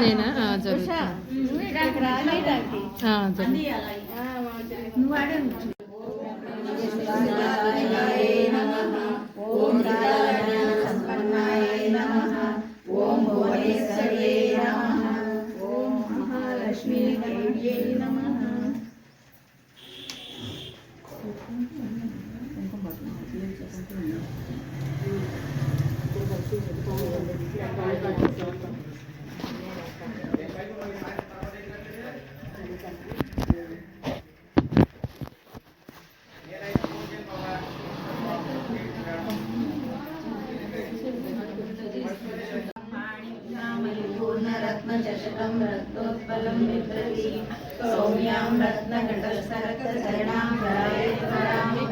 నేనా? ఆ, జరుగుతుంది. रत्नचषकं रत्नोत्पलं विभ्रति सौम्यां रत्नकटस्थरक्तचरणां धरामि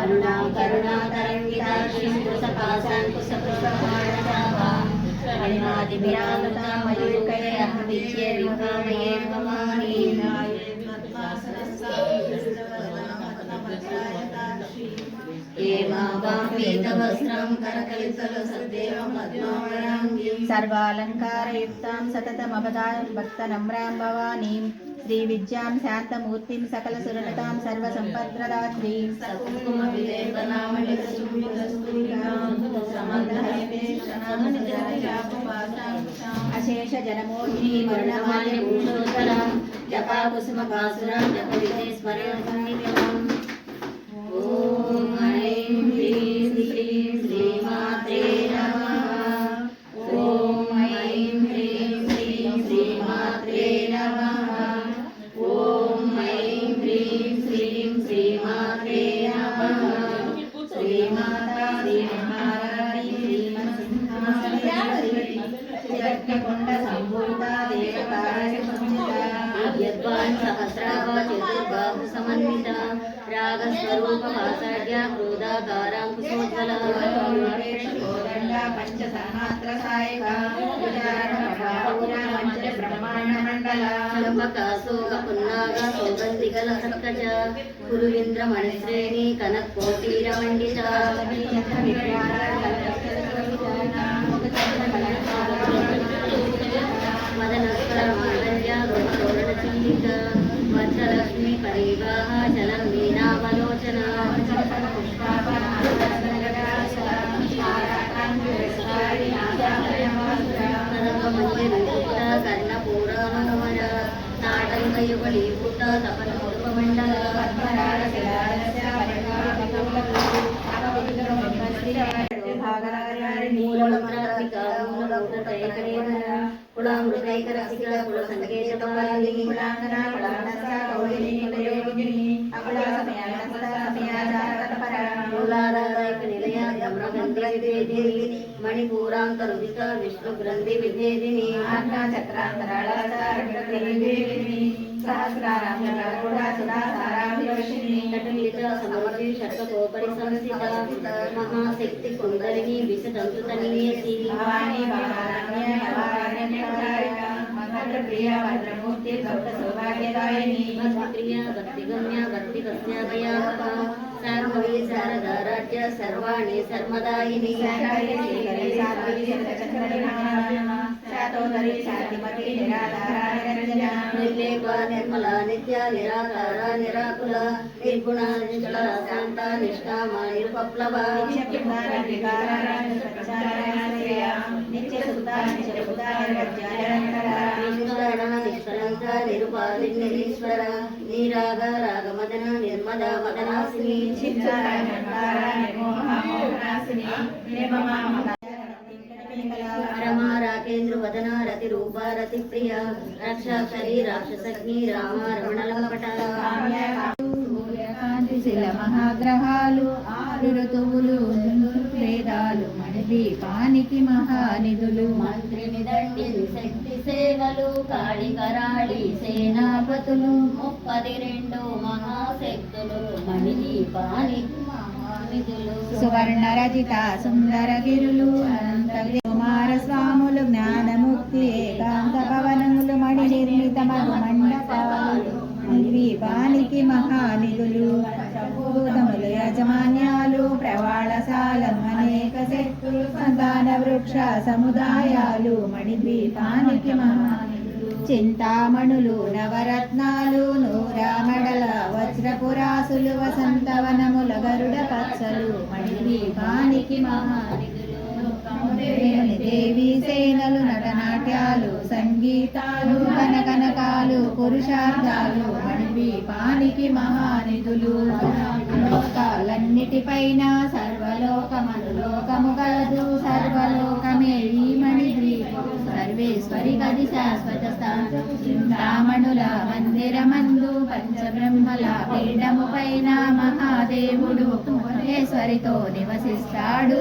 अरुणां करुणातरङ्गिताशीं कुसपाशां कुसपुष्पहारदाभां कणिमादिभिरामृतां मयूकैरहं विजयविभामये సర్వాలంకారయుక్తాం సతతమపదాం భక్తనమ్రాం భవానీం శ్రీవిద్యాం శాంతమూర్తిం సకల సురనతాం సర్వసంపద్రదాత్రీం అశేష శ్రీ జపా కుసుమ జప విజయ స్మరణం యద్వాన్ సహస్రావ చతుర్బాహు సమన్విత రాగస్వరూప భాసాఢ్య క్రోధాకారాం కుశోజ్వల కోదండ వజ్రలక్ష్మి పరివాహ చలం మీనావలోచన కర్ణపూరామర నాటంకయుగళీభూత తపనూర్వమండల మూలమరాధిక మూలమృతైకరేణ కులామృతైకరసిక కుల సంకేతపాలిని కులాంగన కులానస కౌలిని కులయోగిని మూలాధారైక నిలయ మణిపూరాంతరుదిత విష్ణు గ్రంథి విభేదిని समर्पिषत्वकोपरि संस्थिता महाशक्ति कुण्डलिनी विषजन्तुतनिनीय श्रीभवानी प्रिया भद्रमूर्ति भक्त सौभाग्यदायिनी भक्तिप्रिया भक्तिगम्या भक्तिकस्यादया सार्वये शारदाराज्य सर्वाणि सर्वदायिनी శాంభవి శారదారాజ్య సర్వాణి సర్మదాయిని నిర్లేప నిర్మల నిత్య నిరాకార నిరాకుల నిర్గుణ నిష్కళ శాంత నిష్కామ నిరుపప్లవ. నిష్కరణ నిష్కలంక నిరుపాదిన్యరీశ్వర నీరాగ రాగమదన నిర్మద మదనాసిని రమా రూప రతి ప్రియ రక్షాక్షరి రాక్షసగ్ని రామ రమణలంపట శిల మహాగ్రహాలు ఆరు ఋతువులు వేదాలు మణిదీపానికి మహానిధులు. మంత్రిని దండిని శక్తి సేవలు సేనాపతులు ముప్పది రెండు మహాశక్తులు మణిదీపాని మహానిధులు. సువర్ణ రచిత సుందర గిరులు అనంత కుమార స్వాములు జ్ఞానముక్తి ఏకాంత భవనములు మణి నిర్మిత మధు మండపాలు ద్వీపానికి మహానిధులు భూతములు యజమాన్యాలు ప్రవాళశాలం అనేక శక్తులు సంతాన వృక్ష సముదాయాలు మణిద్వీపానికి మహా చింతామణులు నవరత్నాలు నూరామడల వజ్రపురాసులు వసంతవనముల గరుడ పచ్చలు మణిద్వీపానికి మహా దేవి సేనలు నటనాట్యాలు సంగీతాలు కనకనకాలు పురుషార్థాలు మణిద్వీపానికి మహానిధులు. లోకాలన్నిటిపైన సర్వలోకమను లోకము కలదు సర్వలోకమే ఈ మణిద్వీపం. సర్వేశ్వరి కది శాశ్వత స్థానం చింతామణుల మందిరమందు పంచబ్రహ్మల పీఠము పైన మహాదేవుడు మహేశ్వరితో నివసిస్తాడు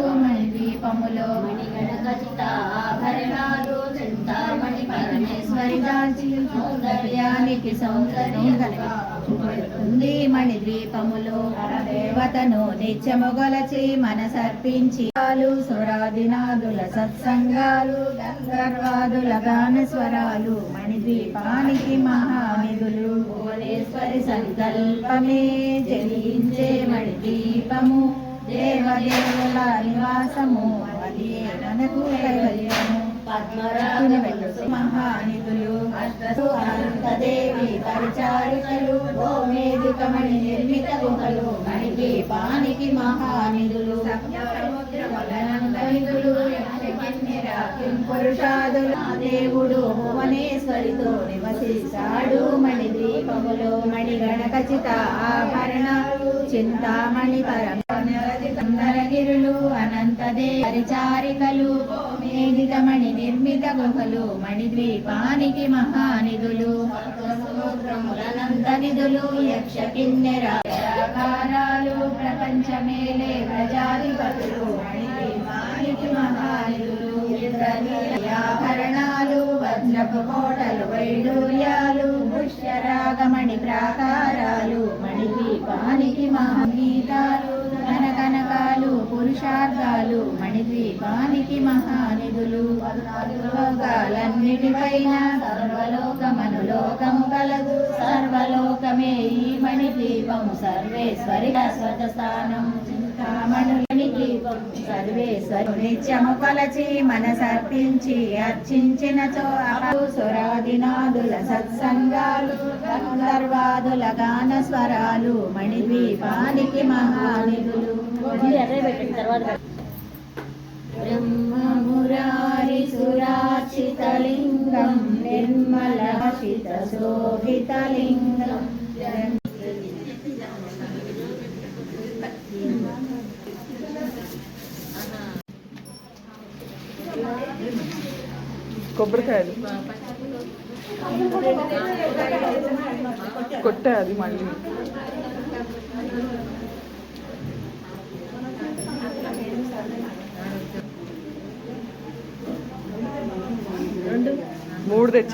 సమీపములో మణిగణక ఆభరణాలు చింతామణి పరమేశ్వరి దాచి సౌందర్యానికి సౌందర్యం మణి ద్వీపములో దేవతను నిత్యము గొలచి మనసర్పించి సురాదినాదుల సత్సంగాలు గంధర్వాదుల గాన స్వరాలు మణి మహానిధులు. భువనేశ్వరి సంకల్పమే జలించే మణిద్వీపము దేవదేవుల నివాసము అది మనకు కైవల్యము. పద్మరాగ మహానిధులు అనంతదేవి పరిచారికలు నిర్మిత గుహలు మణిదీపానికి మహానిధులు. సముద్రములనందనిధులు పురుషాదులు. దేవుడు భువనేశ్వరితో నివసిస్తాడు మణి ద్వీపములో మణి గణకచిత ఆభరణాలు చింతామణి పరమగిరులు అనంతదే పరిచారికలు మేదితమణి నిర్మిత గుహలు మణిద్వీపానికి మహానిధులు నిధులు యక్ష కిన్నెరాకారాలు ప్రపంచమేలే ప్రజాధిపతులు మణిద్వీపానికి మహానిధులు ఆభరణాలు వజ్రపు కోటలు వైడూర్యాలు పుష్యరాగమణి ప్రాకారాలు మణిద్వీపానికి మహాగీతాలు కనకాలు పురుషార్థాలు మణిద్వీపానికి మహానిధులు. లోకాలన్నిటిపైన సర్వలోకమను లోకము కలదు. సర్వలోకమే ఈ మణిద్వీపము సర్వేశ్వరి స్వత స్థానం దీపం సర్వేశ్వరు నిత్యము కొలచి మనసర్పించి అర్చించిన చో సురాదినాదుల సత్సంగాలు గంధర్వాదుల గాన స్వరాలు మణిద్వీపానికి మహానిధులు. బ్రహ్మమురారి సురాచితలింగం నిర్మలాశిత శోభితలింగం కొబ్బరికాయలు. కొట్టే అది మళ్ళీ. మూడు తెచ్చి